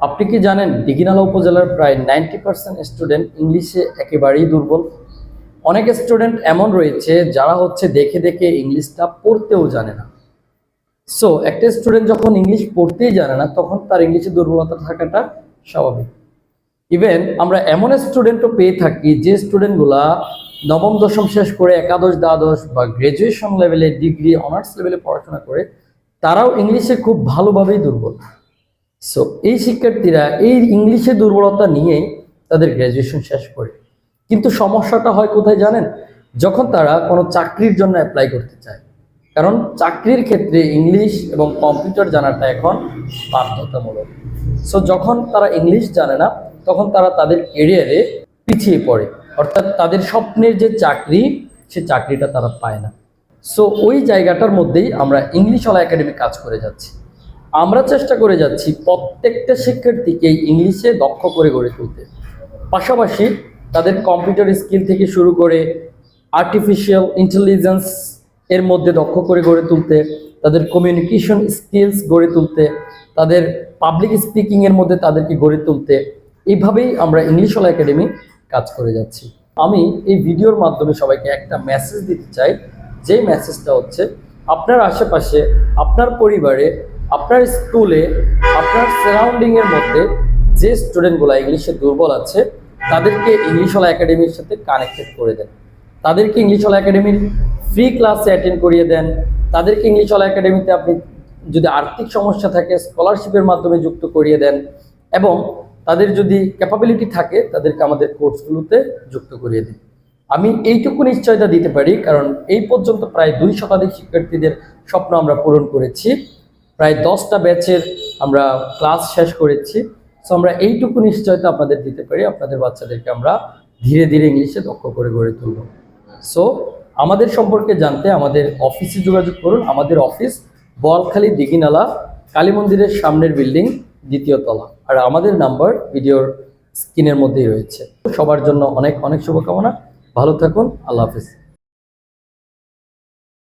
আপনি কি জানেন দিঘিনালা উপজেলার প্রায় নাইনটি পার্সেন্ট স্টুডেন্ট ইংলিশে একেবারেই দুর্বল? অনেক স্টুডেন্ট এমন রয়েছে যারা হচ্ছে দেখে দেখে ইংলিশটা পড়তেও জানে না। সো একটা স্টুডেন্ট যখন ইংলিশ পড়তেই জানে না, তখন তার ইংলিশে দুর্বলতা থাকাটা স্বাভাবিক। ইভেন আমরা এমন স্টুডেন্টও পেয়ে থাকি যে স্টুডেন্টগুলা নবম, দশম শেষ করে একাদশ, দ্বাদশ বা গ্রাজুয়েশন লেভেলে, ডিগ্রি, অনার্স লেভেলে পড়াশোনা করে, তারাও ইংলিশে খুব ভালোভাবেই দুর্বল। সো এই শিক্ষার্থীরা এই ইংলিশে দুর্বলতা নিয়েই তাদের গ্র্যাজুয়েশন শেষ করে। কিন্তু সমস্যাটা হয় কোথায় জানেন? যখন তারা কোনো চাকরির জন্য অ্যাপ্লাই করতে চায়। কারণ চাকরির ক্ষেত্রে ইংলিশ এবং কম্পিউটার জানাটা এখন বাধ্যতামূলক। সো যখন তারা ইংলিশ জানে না, তখন তারা তাদের কেরিয়ারে পিছিয়ে পড়ে। অর্থাৎ তাদের স্বপ্নের যে চাকরি, সে চাকরিটা তারা পায় না। সো ওই জায়গাটার মধ্যেই আমরা ইংলিশওয়ালা একাডেমি কাজ করে যাচ্ছি। আমরা চেষ্টা করে যাচ্ছি প্রত্যেকটা শিক্ষার্থীকে ইংলিশে দক্ষ করে গড়ে তুলতে। পাশাপাশি তাদের কম্পিউটার স্কিল থেকে শুরু করে আর্টিফিশিয়াল ইন্টেলিজেন্স এর মধ্যে দক্ষ করে গড়ে তুলতে, তাদের কমিউনিকেশন স্কিলস গড়ে তুলতে, তাদের পাবলিক স্পিকিং এর মধ্যে তাদেরকে গড়ে তুলতে এইভাবেই আমরা ইংলিশ ইংলিশওয়ালা একাডেমি কাজ করে যাচ্ছি। আমি এই ভিডিওর মাধ্যমে সবাইকে একটা মেসেজ দিতে চাই। যেই মেসেজটা হচ্ছে, আপনার আশেপাশে, আপনার পরিবারে আপনার স্কুলে আপনার সারাউন্ডিং এর মধ্যে যে স্টুডেন্টগুলো ইংলিশে দুর্বল আছে, তাদেরকে ইংলিশওয়ালা একাডেমির সাথে কানেক্টেড করে দেন। তাদেরকে ইংলিশওয়ালা একাডেমির ফ্রি ক্লাসে অ্যাটেন্ড করিয়ে দেন। তাদেরকে ইংলিশওয়ালা একাডেমিতে আপনি যদি আর্থিক সমস্যা থাকে স্কলারশিপের মাধ্যমে যুক্ত করিয়ে দেন এবং তাদের যদি ক্যাপাবিলিটি থাকে, তাদেরকে আমাদের কোর্সগুলোতে যুক্ত করিয়ে দিন। আমি এইটুকু নিশ্চয়তা দিতে পারি, কারণ এই পর্যন্ত প্রায় দুই শতাধিক শিক্ষার্থীদের স্বপ্ন আমরা পূরণ করেছি। প্রায় দশটা ব্যাচের আমরা ক্লাস শেষ করেছি। সো আমরা এইটুকু নিশ্চয়তা আপনাদের দিতে পারি। আপনাদের বাচ্চাদেরকে আমরা ধীরে ধীরে ইংলিশে দক্ষ করে গড়ে তুলব। সো আমাদের সম্পর্কে জানতে আমাদের অফিসে যোগাযোগ করুন। আমাদের অফিস বলখালী দিঘিনালা, কালী মন্দিরের সামনের বিল্ডিং, দ্বিতীয় তলা। আর আমাদের নাম্বার ভিডিওর স্ক্রিনের মধ্যেই রয়েছে। সবার জন্য অনেক অনেক শুভকামনা। ভালো থাকুন। আল্লাহ হাফিজ।